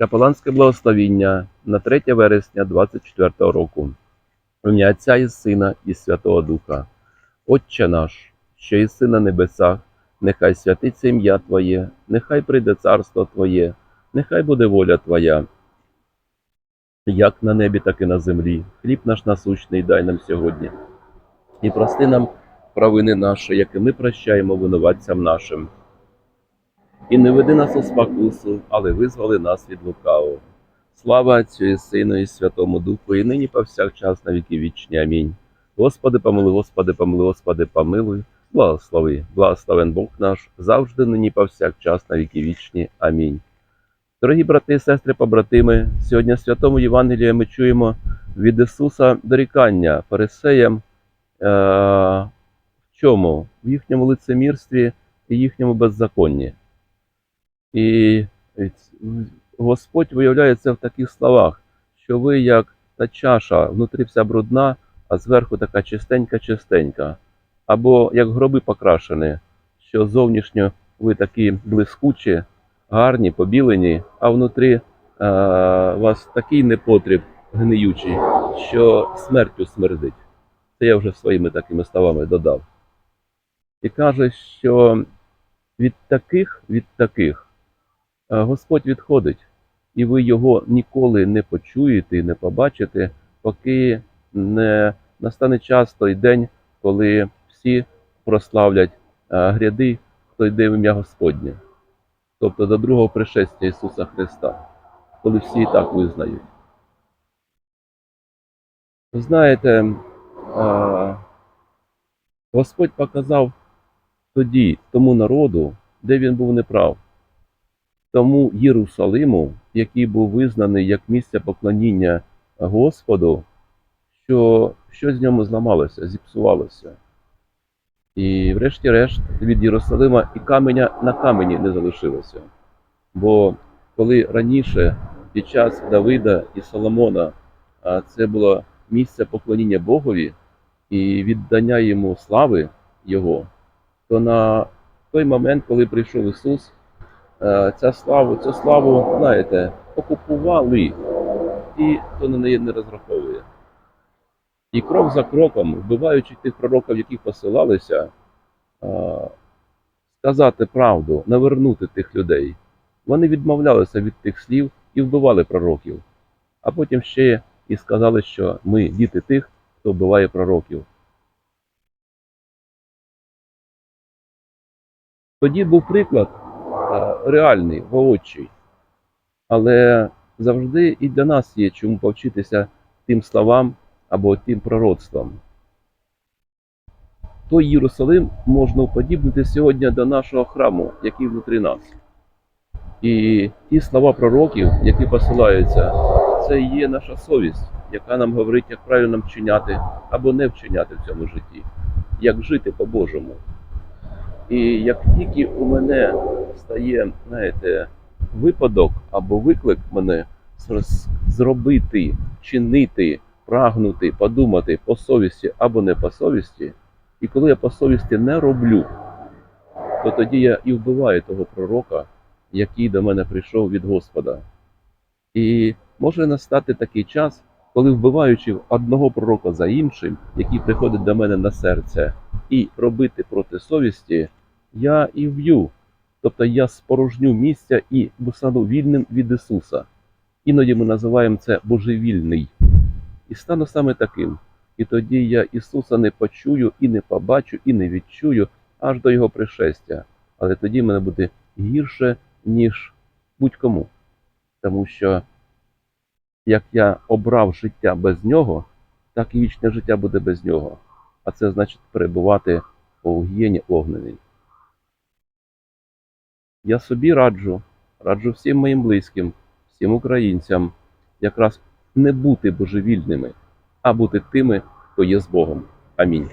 Капеланське благословіння на 3 вересня 24 року. Ім'я Отця і Сина і Святого Духа. Отче наш, що єси на небесах, нехай святиться ім'я Твоє, нехай прийде царство Твоє, нехай буде воля Твоя, як на небі, так і на землі. Хліб наш насущний дай нам сьогодні. І прости нам провини наші, які ми прощаємо винуватцям нашим. І не веди нас у спокусу, але визволи нас від лукавого. Слава Отцю і Сину і Святому Духу, і нині повсякчас на віки вічні. Амінь. Господи, помилуй, Господи, помилуй, Господи, помилуй, благослови, благословен Бог наш, завжди нині повсякчас на віки вічні. Амінь. Дорогі брати і сестри, побратими, сьогодні в Святому Євангелії ми чуємо від Ісуса дорікання фарисеям е- в чому? В їхньому лицемірстві і їхньому беззаконні. І Господь виявляється в таких словах, що ви як та чаша внутрі вся брудна, а зверху така чистенька-чистенька, або як гроби покрашені, що зовнішньо ви такі блискучі, гарні, побілені, а внутрі е, вас такий непотріб гниючий, що смертю смердить. Це я вже своїми такими словами додав. І каже, що від таких, від таких Господь відходить, і ви його ніколи не почуєте і не побачите, поки не настане час той день, коли всі прославлять е, гряди, хто йде в ім'я Господнє, тобто до другого пришестя Ісуса Христа, коли всі і так визнають. Знаєте, е, Господь показав тоді тому народу, де він був неправ, тому Єрусалиму, який був визнаний як місце поклоніння Господу, що щось в ньому зламалося, зіпсувалося. І, врешті-решт, від Єрусалима і каменя на камені не залишилося. Бо коли раніше, під час Давида і Соломона, це було місце поклоніння Богові і віддання йому слави Його, то на той момент, коли прийшов Ісус, ця славу, цю славу, знаєте, окупували ті, хто на неї не розраховує. І крок за кроком, вбиваючи тих пророків, яких посилалися, е, сказати правду, навернути тих людей. Вони відмовлялися від тих слів і вбивали пророків. А потім ще і сказали, що ми діти тих, хто вбиває пророків. Тоді був приклад е, реальний, воочий. Але завжди і для нас є чому повчитися тим словам або тим пророцтвам. Той Єрусалим можна уподібнити сьогодні до нашого храму, який внутрі нас. І ті слова пророків, які посилаються, це є наша совість, яка нам говорить, як правильно вчиняти або не вчиняти в цьому житті, як жити по-божому. І як тільки у мене стає, знаєте, випадок або виклик мене зробити, чинити, прагнути, подумати по совісті або не по совісті, і коли я по совісті не роблю, то тоді я і вбиваю того пророка, який до мене прийшов від Господа. І може настати такий час, коли вбиваючи одного пророка за іншим, який приходить до мене на серце, і робити проти совісті, я і вб'ю. Тобто я спорожню місця і стану вільним від Ісуса. Іноді ми називаємо це божевільний. І стану саме таким. І тоді я Ісуса не почую, і не побачу, і не відчую аж до Його пришестя. Але тоді мене буде гірше, ніж будь-кому. Тому що як я обрав життя без нього, так і вічне життя буде без нього. А це значить перебувати у гієні огненій. Я собі раджу, раджу всім моїм близьким, всім українцям, якраз не бути божевільними, а бути тими, хто є з Богом. Амінь.